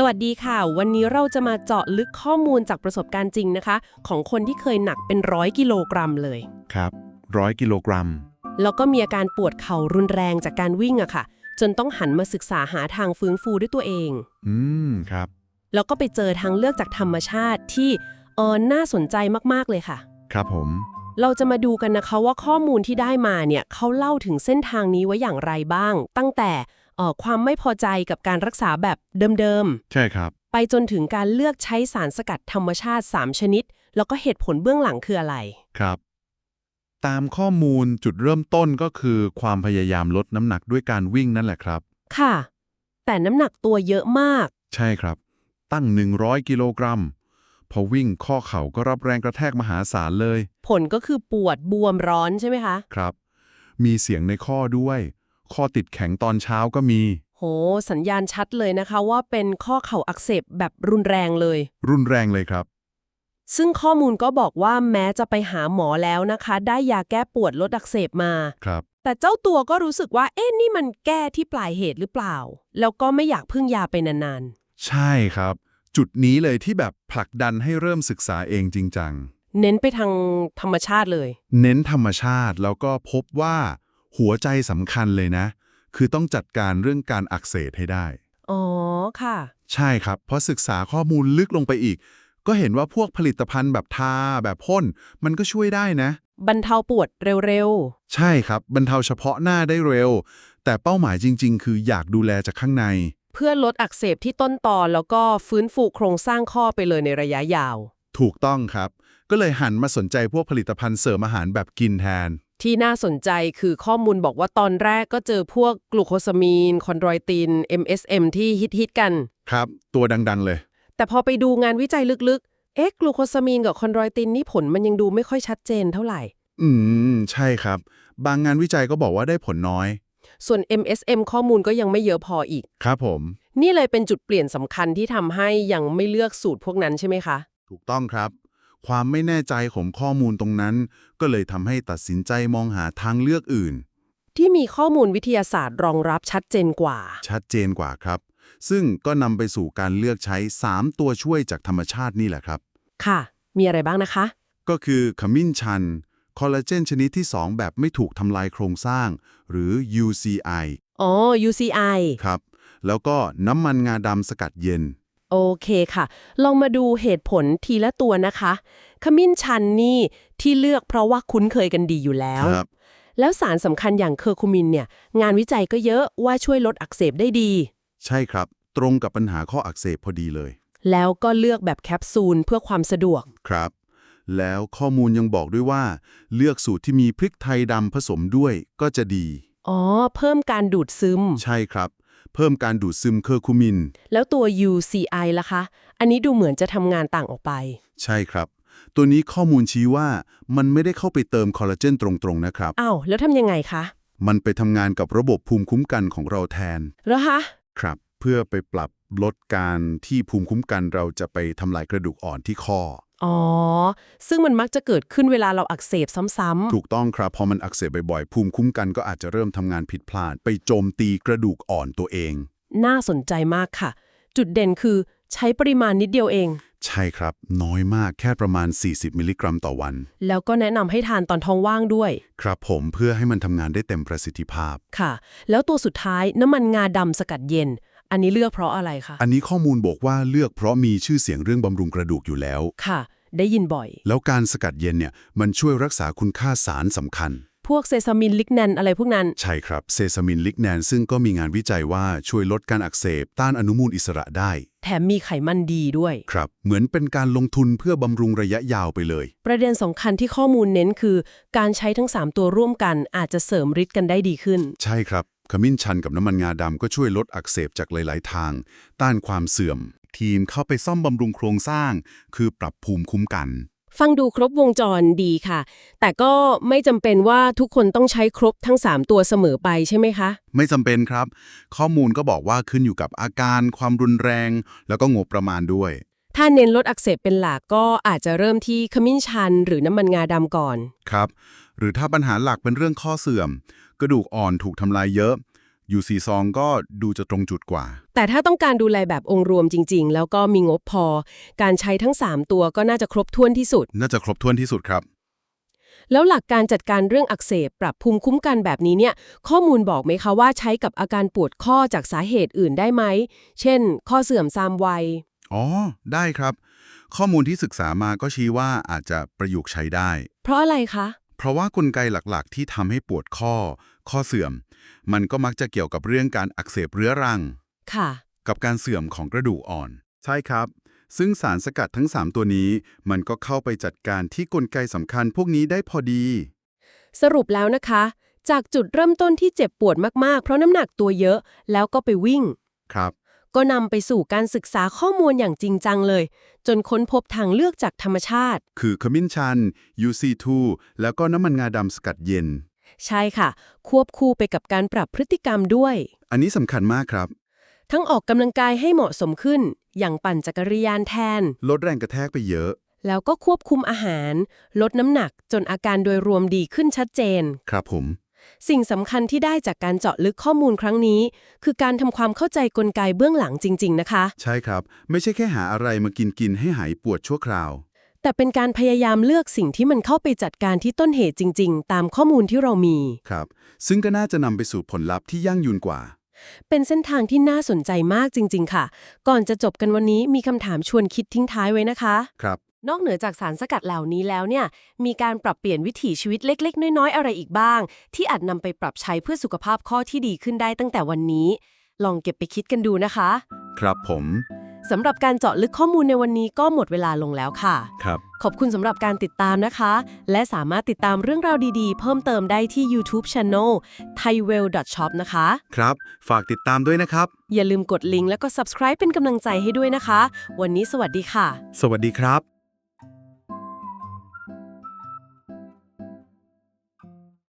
สวัสดีค่ะ วันนี้เราจะมาเจาะลึกข้อมูลจากประสบการณ์จริงนะคะ ของคนที่เคยหนักเป็นร้อยกิโลกรัมเลย ครับร้อยกิโลกรัม แล้วก็มีอาการปวดเข่ารุนแรงจากการวิ่งอะค่ะ จนต้องหันมาศึกษาหาทางฟื้นฟูด้วยตัวเอง อืมครับ แล้วก็ไปเจอทางเลือกจากธรรมชาติที่เออน่าสนใจมากๆเลยค่ะ ครับผม เราจะมาดูกันนะคะว่าข้อมูลที่ได้มาเนี่ยเขาเล่าถึงเส้นทางนี้ไว้อย่างไรบ้าง ตั้งแต่เอ่อความไม่พอใจกับการรักษาแบบเดิมใช่ครับๆไปจนถึงการเลือกใช้สารสกัดธรรมชาติ 3 ชนิด แล้วก็เหตุผลเบื้องหลังคืออะไร ครับ ตามข้อมูลจุดเริ่มต้นก็คือความพยายามลดน้ำหนักด้วยการวิ่งนั่นแหละครับ ค่ะ แต่น้ำหนักตัวเยอะมาก ใช่ครับ ตั้ง 100 กิโลกรัม พอวิ่งข้อเข่าก็รับแรงกระแทกมหาศาลเลย ผลก็คือปวดบวมร้อนใช่ไหมคะ ครับ มีเสียงในข้อด้วย ข้อติดแข็งตอนเช้าก็มี โห สัญญาณชัดเลยนะคะว่าเป็นข้อเข่าอักเสบแบบรุนแรงเลย รุนแรงเลยครับ ซึ่งข้อมูลก็บอกว่าแม้จะไปหาหมอแล้วนะคะ ได้ยาแก้ปวดลดอักเสบมา ครับ แต่เจ้าตัวก็รู้สึกว่า เอ๊ะนี่มันแก้ที่ปลายเหตุหรือเปล่า แล้วก็ไม่อยากพึ่งยาไปนานใช่ครับ จุดนี้เลยที่แบบผลักดันให้เริ่มศึกษาเองจริงจัง ๆ เน้นไปทางธรรมชาติเลย เน้นธรรมชาติแล้วก็พบว่า หัวใจสำคัญเลยนะ คือต้องจัดการเรื่องการอักเสบให้ได้ อ๋อ ค่ะ ใช่ครับเพราะศึกษาข้อมูลลึกลงไปอีก ก็เห็นว่าพวกผลิตภัณฑ์แบบทาแบบพ่น มันก็ช่วยได้นะ บรรเทาปวดเร็วใช่ครับบรรเทาเฉพาะหน้าได้เร็ว แต่เป้าหมายจริง ๆ คืออยากดูแลจากข้างใน ๆ เพื่อลดอักเสบที่ต้นตอแล้วก็ฟื้นฟูโครงสร้างข้อไปเลยในระยะยาว ถูกต้องครับ ก็เลยหันมาสนใจพวกผลิตภัณฑ์เสริมอาหารแบบกินแทน ที่น่าสนใจคือข้อมูลบอกว่าตอนแรกก็เจอพวกกลูโคซามีน คอนโดรอยติน MSM ที่ฮิตๆกัน ครับ ตัวดังๆเลย แต่พอไปดูงานวิจัยลึกๆ เอ๊ะกลูโคซามีนกับคอนโดรอยตินนี่ผลมันยังดูไม่ค่อยชัดเจนเท่าไหร่ อืม ใช่ครับ บางงานวิจัยก็บอกว่าได้ผลน้อย ส่วน MSM ข้อมูลก็ยังไม่เยอะพออีก ครับผม นี่เลยเป็นจุดเปลี่ยนสำคัญที่ทำให้ยังไม่เลือกสูตรพวกนั้นใช่ไหมคะ ถูกต้องครับ ความไม่แน่ใจของข้อมูลตรงนั้น ก็เลยทำให้ตัดสินใจมองหาทางเลือกอื่น ที่มีข้อมูลวิทยาศาสตร์รองรับชัดเจนกว่า ชัดเจนกว่าครับ ซึ่งก็นำไปสู่การเลือกใช้ 3 ตัวช่วยจากธรรมชาตินี่แหละครับ ค่ะ มีอะไรบ้างนะคะ ก็คือขมิ้นชัน คอลลาเจนชนิดที่ 2 แบบไม่ถูกทำลายโครงสร้าง หรือ UCI อ๋อ UCI ครับ แล้วก็น้ำมันงาดำสกัดเย็น โอเคค่ะ ลองมาดูเหตุผลทีละตัวนะคะ ขมิ้นชันนี่ที่เลือกเพราะว่าคุ้นเคยกันดีอยู่แล้ว ครับ แล้วสารสำคัญอย่างเคอร์คูมินเนี่ย งานวิจัยก็เยอะว่าช่วยลดอักเสบได้ดี ใช่ครับ ตรงกับปัญหาข้ออักเสบพอดีเลย แล้วก็เลือกแบบแคปซูลเพื่อความสะดวก ครับ แล้วข้อมูลยังบอกด้วยว่า เลือกสูตรที่มีพริกไทยดำผสมด้วยก็จะดี อ๋อ เพิ่มการดูดซึม ใช่ครับ เพิ่มการดูดซึมเคอร์คูมิน แล้วตัว UCI ล่ะคะ อันนี้ดูเหมือนจะทำงานต่างออกไป ใช่ครับ ตัวนี้ข้อมูลชี้ว่ามันไม่ได้เข้าไปเติมคอลลาเจนตรงๆนะครับ อ้าว แล้วทำยังไงคะ มันไปทำงานกับระบบภูมิคุ้มกันของเราแทน เหรอคะ ครับ เพื่อไปปรับลดการที่ภูมิคุ้มกันเราจะไปทำลายกระดูกอ่อนที่ข้อ อ๋อ ซึ่งมันมักจะเกิดขึ้นเวลาเราอักเสบซ้ำถูกต้องครับ พอมันอักเสบบ่อยๆ ภูมิคุ้มกันก็อาจจะเริ่มทำงานผิดพลาด ไปโจมตีกระดูกอ่อนตัวเองๆน่าสนใจมากค่ะ จุดเด่นคือใช้ปริมาณนิดเดียวเอง ใช่ครับ น้อยมากแค่ประมาณ 40 มิลลิกรัมต่อวัน แล้วก็แนะนำให้ทานตอนท้องว่างด้วย ครับผมเพื่อให้มันทำงานได้เต็มประสิทธิภาพ ค่ะ แล้วตัวสุดท้ายน้ำมันงาดำสกัดเย็น อันนี้เลือกเพราะอะไรคะ อันนี้ข้อมูลบอกว่าเลือกเพราะมีชื่อเสียงเรื่องบำรุงกระดูกอยู่แล้ว ค่ะ ได้ยินบ่อย แล้วการสกัดเย็นเนี่ยมันช่วยรักษาคุณค่าสารสำคัญ พวกเซซามินลิกแนนอะไรพวกนั้น ใช่ครับ เซซามินลิกแนนซึ่งก็มีงานวิจัยว่าช่วยลดการอักเสบ ต้านอนุมูลอิสระได้ แถมมีไขมันดีด้วย ครับ เหมือนเป็นการลงทุนเพื่อบำรุงระยะยาวไปเลย ประเด็นสำคัญที่ข้อมูลเน้นคือ การใช้ทั้ง 3 ตัวร่วมกันอาจจะเสริมฤทธิ์กันได้ดีขึ้น ใช่ครับ ขมิ้นชันกับน้ำมันงาดำก็ช่วยลดอักเสบจากหลาย ๆ ทาง ต้านความเสื่อม ทีมเข้าไปซ่อมบำรุงโครงสร้าง คือปรับภูมิคุ้มกัน ฟังดูครบวงจรดีค่ะ แต่ก็ไม่จำเป็นว่าทุกคนต้องใช้ครบทั้ง 3 ตัวเสมอไปใช่ไหมคะ ไม่จำเป็นครับ ข้อมูลก็บอกว่าขึ้นอยู่กับอาการ ความรุนแรง แล้วก็งบประมาณด้วย ถ้าเน้นลดอักเสบเป็นหลักก็อาจจะเริ่มที่ขมิ้นชัน หรือน้ำมันงาดำก่อน ครับ หรือถ้าปัญหาหลักเป็นเรื่องข้อเสื่อม กระดูกอ่อนถูกทำลายเยอะ UC ซองก็ดูจะตรงจุดกว่า แต่ถ้าต้องการดูแลแบบองค์รวมจริง ๆ แล้วก็มีงบพอ การใช้ทั้ง 3 ตัวก็น่าจะครบถ้วนที่สุด น่าจะครบถ้วนที่สุดครับ แล้วหลักการจัดการเรื่องอักเสบปรับภูมิคุ้มกันแบบนี้เนี่ย ข้อมูลบอกไหมคะว่าใช้กับอาการปวดข้อจากสาเหตุอื่นได้ไหม เช่น ข้อเสื่อมซามวัย อ๋อ ได้ครับ ข้อมูลที่ศึกษามาก็ชี้ว่าอาจจะประยุกต์ใช้ได้ เพราะอะไรคะ เพราะว่ากลไกหลักๆ ที่ทำให้ปวดข้อ ข้อเสื่อม มันก็มักจะเกี่ยวกับเรื่องการอักเสบเรื้อรัง ค่ะ กับการเสื่อมของกระดูกอ่อน ใช่ครับ ซึ่งสารสกัดทั้ง 3 ตัวนี้ มันก็เข้าไปจัดการที่กลไกสำคัญพวกนี้ได้พอดี สรุปแล้วนะคะ จากจุดเริ่มต้นที่เจ็บปวดมากๆ เพราะน้ำหนักตัวเยอะแล้วก็ไปวิ่ง ครับ ก็นำไปสู่การศึกษาข้อมูลอย่างจริงจังเลย จนค้นพบทางเลือกจากธรรมชาติ คือขมิ้นชัน UC2 แล้วก็น้ำมันงาดำสกัดเย็น ใช่ค่ะ ควบคู่ไปกับการปรับพฤติกรรมด้วย อันนี้สำคัญมากครับ ทั้งออกกำลังกายให้เหมาะสมขึ้น อย่างปั่นจักรยานแทน ลดแรงกระแทกไปเยอะ แล้วก็ควบคุมอาหาร ลดน้ำหนักจนอาการโดยรวมดีขึ้นชัดเจน ครับผม สิ่งสำคัญที่ได้จากการเจาะลึกข้อมูลครั้งนี้ คือการทำความเข้าใจกลไกเบื้องหลังจริง ๆ นะคะ ใช่ครับ ไม่ใช่แค่หาอะไรมากินกินให้หายปวดชั่วคราว แต่เป็นการพยายามเลือกสิ่งที่มันเข้าไปจัดการที่ต้นเหตุจริง ๆ ตามข้อมูลที่เรามี ครับ ซึ่งก็น่าจะนำไปสู่ผลลัพธ์ที่ยั่งยืนกว่า เป็นเส้นทางที่น่าสนใจมากจริง ๆ ค่ะ ก่อนจะจบกันวันนี้มีคำถามชวนคิดทิ้งท้ายไว้นะคะ ครับ นอกเหนือจากสารสกัดเหล่านี้แล้วเนี่ย มีการปรับเปลี่ยนวิถีชีวิตเล็ก ๆ น้อยๆ อะไรอีกบ้าง ที่อาจนำไปปรับใช้เพื่อสุขภาพข้อที่ดีขึ้นได้ตั้งแต่วันนี้ ลองเก็บไปคิดกันดูนะคะ ครับผมสำหรับการเจาะลึกข้อมูลในวันนี้ก็หมดเวลาลงแล้วค่ะ ครับ ขอบคุณสำหรับการติดตามนะคะ และสามารถติดตามเรื่องราวดีๆ เพิ่มเติมได้ที่ YouTube Channel thaiwell.shop นะคะ ครับ ฝากติดตามด้วยนะครับ อย่าลืมกดลิงก์แล้วก็ subscribe เป็นกำลังใจให้ด้วยนะคะ วันนี้สวัสดีค่ะ สวัสดีครับ